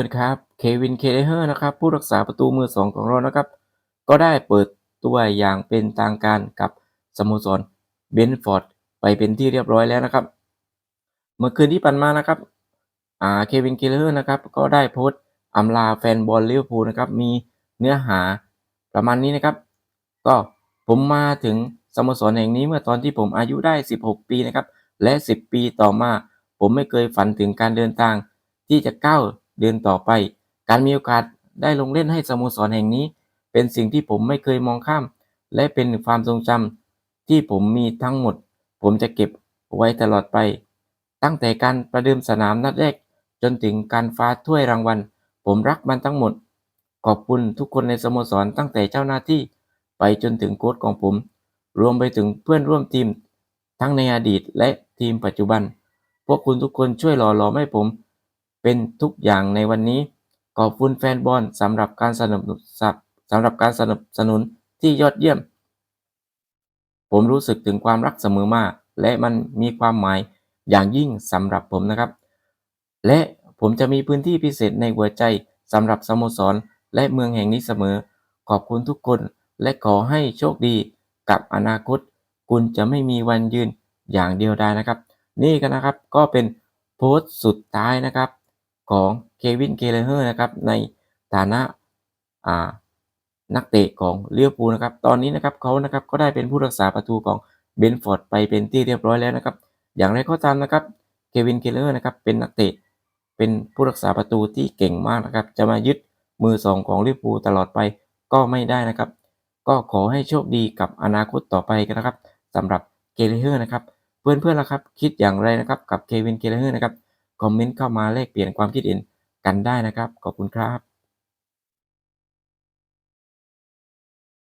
วัสดีครับ เควิน เคเลเฮอร์ นะครับ ผู้รักษาประตูมือสองของเรานะครับ ก็ได้เปิดตัวอย่างเป็นทางการกับสโมสรเบนฟอร์ดไปเป็นที่เรียบร้อยแล้วนะครับ เมื่อคืนที่ผ่านมานะครับ อ่า เควิน เคเลเฮอร์ นะครับ ก็ได้โพสต์อำลาแฟนบอลลิเวอร์พูลนะครับ มีเนื้อหาประมาณนี้นะครับ ก็ผมมาถึงสโมสรแห่งนี้เมื่อตอนที่ผมอายุได้ 16 ปีนะครับ และ 10 ปีต่อมา ผมไม่เคยฝันถึงการเดินทางที่จะก้าว เดินต่อไป การมีโอกาสได้ลงเล่นให้สโมสรแห่งนี้ เป็นสิ่งที่ผมไม่เคยมองข้าม และเป็นความทรงจำที่ผมมีทั้งหมด ผมจะเก็บไว้ตลอดไป ตั้งแต่การประเดิมสนามนัดแรก จนถึงการฟ้าถ้วยรางวัล ผมรักมันทั้งหมด ขอบคุณทุกคนในสโมสรตั้งแต่เจ้าหน้าที่ ไปจนถึงโค้ชของผม รวมไปถึงเพื่อนร่วมทีม ทั้งในอดีตและทีมปัจจุบัน พวกคุณทุกคนช่วยหล่อหลอมให้ผม เป็นทุกอย่างในวันนี้ ขอบคุณแฟนบอลสำหรับการสนับสนุนสำหรับการสนับสนุนที่ยอดเยี่ยม ผมรู้สึกถึงความรักเสมอมา และมันมีความหมายอย่างยิ่งสำหรับผมนะครับ และผมจะมีพื้นที่พิเศษในหัวใจสำหรับสโมสรและเมืองแห่งนี้เสมอ ขอบคุณทุกคนและขอให้โชคดีกับอนาคต คุณจะไม่มีวันยืนอย่างเดียวดายนะครับ นี่กันนะครับก็เป็นโพสต์สุดท้ายนะครับ ของเควินเคเลเฮอร์นะครับในฐานะอ่านักเตะของเลี้ยวปูนะครับ ตอนนี้นะครับเขานะครับก็ได้เป็นผู้รักษาประตูของเบนฟอร์ดไปเป็นที่เรียบร้อยแล้วนะครับ อย่างไรก็ตามนะครับเควินเคเลอร์นะครับเป็นนักเตะเป็นผู้รักษาประตูที่เก่งมากนะครับ จะมายึดมือสองของลิเวอร์พูลตลอดไปก็ไม่ได้นะครับ ก็ขอให้โชคดีกับอนาคตต่อไปกันนะครับสำหรับเคเลเฮอร์นะครับ เพื่อนๆล่ะครับ คิดอย่างไรนะครับกับเควินเคเลเฮอร์นะครับ คอมเมนต์เข้ามาแลกเปลี่ยนความคิดเห็นกันได้นะครับ ขอบคุณครับ